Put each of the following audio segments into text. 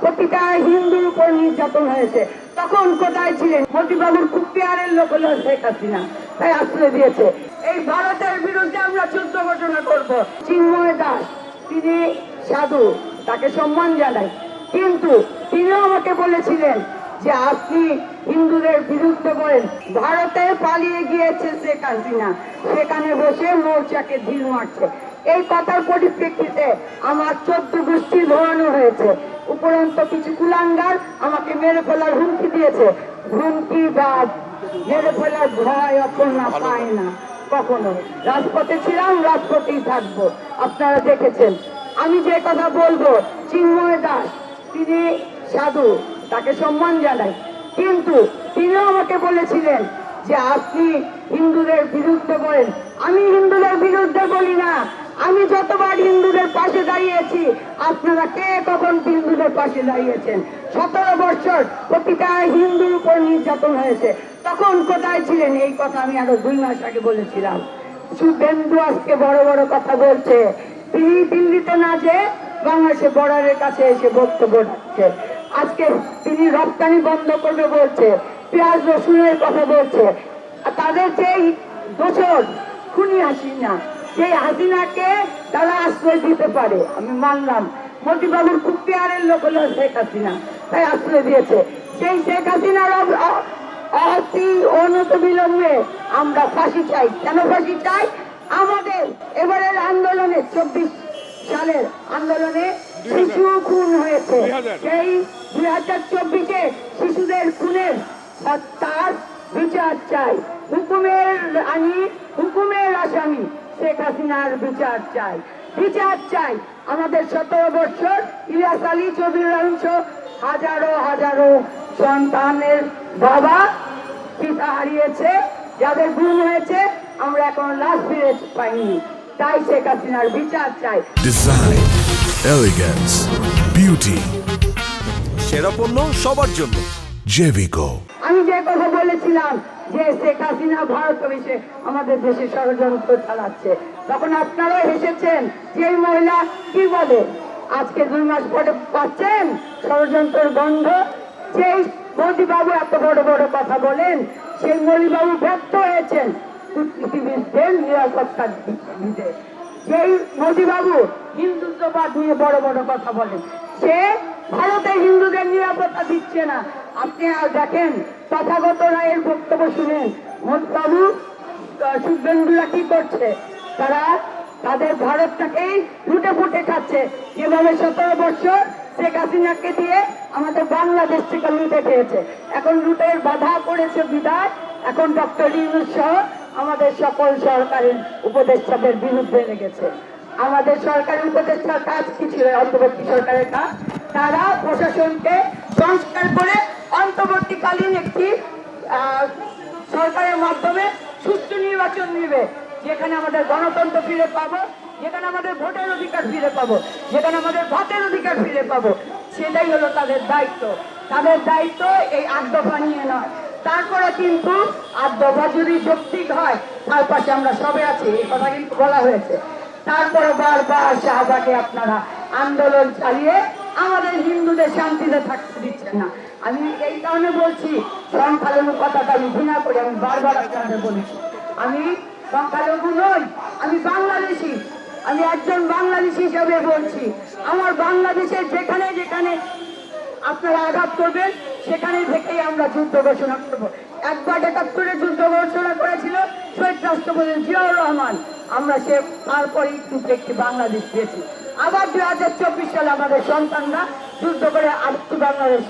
প্রতিটা হিন্দুর উপর নির্যাতন হয়েছে। তখন কোথায় ছিলেন? মোদীবাবুর খুব পেয়ারের লোক হলো শেখ হাসিনা। তাই আশ্রয় দিয়েছে। এই ভারতের বিরুদ্ধে আমরা যুদ্ধ ঘটনা করব। চিন্ময় দাস, তিনি সাধু, তাকে সম্মান জানাই। কিন্তু তিনিও আমাকে বলেছিলেন যে আপনি হিন্দুদের বিরুদ্ধে বলেন ভারতে পালিয়ে গিয়েছে শেখ হাসিনা। সেখানে বসে মোর্চাকে ঢিল মারছে। এই কথার পরিপ্রেক্ষিতে আমার চোদ্দ গোষ্ঠী ধরানো হয়েছে। উপরন্ত কিছু কুলাঙ্গার আমাকে মেরে ফেলার হুমকি দিয়েছে। হুমকি বা মেরে ফেলার ভয় অপর্ণা পায় না কখনো। রাজপথে ছিলাম রাজপথেই থাকব। আপনারা দেখেছেন। আমি যে কথা বলব চিন্ময় দাস তিনি সাধু। তাকে সম্মান জানাই। কিন্তু তিনিও আমাকে বলেছিলেন যে আপনি হিন্দুদের বিরুদ্ধে বলেন। আমি হিন্দুদের বিরুদ্ধে বলি না। আমি যতবার হিন্দুদের পাশে দাঁড়িয়েছি, আপনারা কে কখন হিন্দুদের পাশে দাঁড়িয়েছেন? সতেরো বছর প্রতিটা হিন্দুর উপর নির্যাতন হয়েছে। তখন কোথায় ছিলেন? এই কথা আমি আরও দুই মাস আগে বলেছিলাম। শুভেন্দু আজকে বড় বড় কথা বলছে। তিনি দিল্লিতে না যে বাংলাদেশে বর্ডারের কাছে এসে বক্তব্য রাখছে। আজকে তিনি রপ্তানি বন্ধ করবে বলছে পেঁয়াজ রসুনের কথা বলছে। তাদের যেই দোষর খুনি হাসিনা সেই হাসিনাকে তারা আশ্রয় দিতে পারে আমি মানলাম। মোদিবাবুর খুব পেয়ারের লোক হলো শেখ হাসিনা তাই আশ্রয় দিয়েছে। সেই শেখ হাসিনার অতি অনত বিলম্বে আমরা ফাঁসি চাই। কেন ফাঁসি চাই? আমাদের এবারের আন্দোলনে চব্বিশ সালের আন্দোলনে শিশু খুন হয়েছে। সেই দুই হাজার চব্বিশে শিশুদের খুনের তার বিচার চাই। হুকুমের আনি হুকুমের আসামি শেখ হাসিনার বিচার চাই। বিচার চাই। আমাদের সতেরো বছর ইলিয়াস আলী চৌধুরী হাজারো হাজারো সন্তানের বাবা পিতা হারিয়েছে যাদের গুম হয়েছে আমরা এখন লাশ ফিরে পাইনি। তাই শেখ হাসিনার বিচার চাই। Elegance, beauty, সেরা পণ্য সবার জন্য। Jevico. আমি যে কথা বলেছিলাম যে শেখ হাসিনা ভারত এসে আমাদের দেশে ষড়যন্ত্র চালাচ্ছে তখন আপনারাও হেসেছেন যে মহিলা কি বলে? আজকে দুই মাস পরে পাচ্ছেন ষড়যন্ত্রের গন্ধ? যেই মোদীবাবু এত বড় বড় কথা বলেন সেই মোদীবাবু ব্যর্থ হয়েছেন। কূটনীতিবিদদের নিরাপত্তা দিতে। যেই মোদীবাবু হিন্দুত্ববাদ নিয়ে বড় বড় কথা বলেন সে ভারতে হিন্দুদের নিরাপত্তা দিচ্ছে না। আপনি দেখেন, তথাগত রায়ের বক্তব্য শুনেন মোদবাবু শুভেন্দুরা কি করছে? তারা তাদের ভারতটাকেই লুটে ফুটে খাচ্ছে। যেভাবে সতেরো বছর শেখ হাসিনাকে দিয়ে আমাদের বাংলাদেশ থেকে লুটে খেয়েছে। এখন লুটের বাধা পড়েছে বিদায় এখন ডক্টর ইউনুস সহ আমাদের সকল সরকারের উপদেষ্টাদের বিরুদ্ধে লেগেছে। আমাদের সরকারি উপদেষ্টার কাজ কি ছিল অন্তর্বর্তী সরকারের কাজ। তারা প্রশাসনকে সংস্কার করে অন্তর্বর্তীকালীন একটি সরকারের মাধ্যমে সুষ্ঠু নির্বাচন নিবে। যেখানে আমাদের গণতন্ত্র ফিরে পাবো, যেখানে আমাদের ভোটের অধিকার ফিরে পাবো, যেখানে আমাদের ভাতের অধিকার ফিরে পাবো, সেটাই হলো তাদের দায়িত্ব। তাদের দায়িত্ব এই আট নিয়ে নয়। তারপরে কিন্তু আট যদি যৌক্তিক হয়, তার পাশে আমরা সবে আছি, এই কথা কিন্তু বলা হয়েছে। তারপরে বারবার শাহবাগে আপনারা আন্দোলন চালিয়ে আমাদের হিন্দুদের শান্তিতে থাকতে দিচ্ছেন না। আমি এই কারণে বলছি, সংখ্যালঘু কথাটা আমি ঘৃণা করি, আমি বারবার আপনাদের বলেছি। আমি সংখ্যালঘু নই, আমি বাংলাদেশি। আমি একজন বাংলাদেশি হিসেবে বলছি, আমার বাংলাদেশের যেখানে যেখানে আপনারা আঘাত করবেন, সেখানে থেকেই আমরা যুদ্ধ ঘোষণা করব। একবার একাত্তরে যুদ্ধ ঘোষণা করেছিল শহীদ রাষ্ট্রপতি জিয়াউর রহমান, আমরা সে তারপরেই কিন্তু একটি বাংলাদেশ পেয়েছি। আবার দুই হাজার চব্বিশ সালে আমাদের সন্তানরা যুদ্ধ করে আরেকটি বাংলাদেশ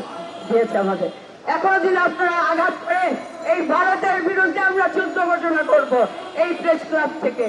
দিয়েছে আমাদের। এখনও যদি আপনারা আঘাত করে এই ভারতের বিরুদ্ধে আমরা যুদ্ধ ঘোষণা করব, এই প্রেস ক্লাব থেকে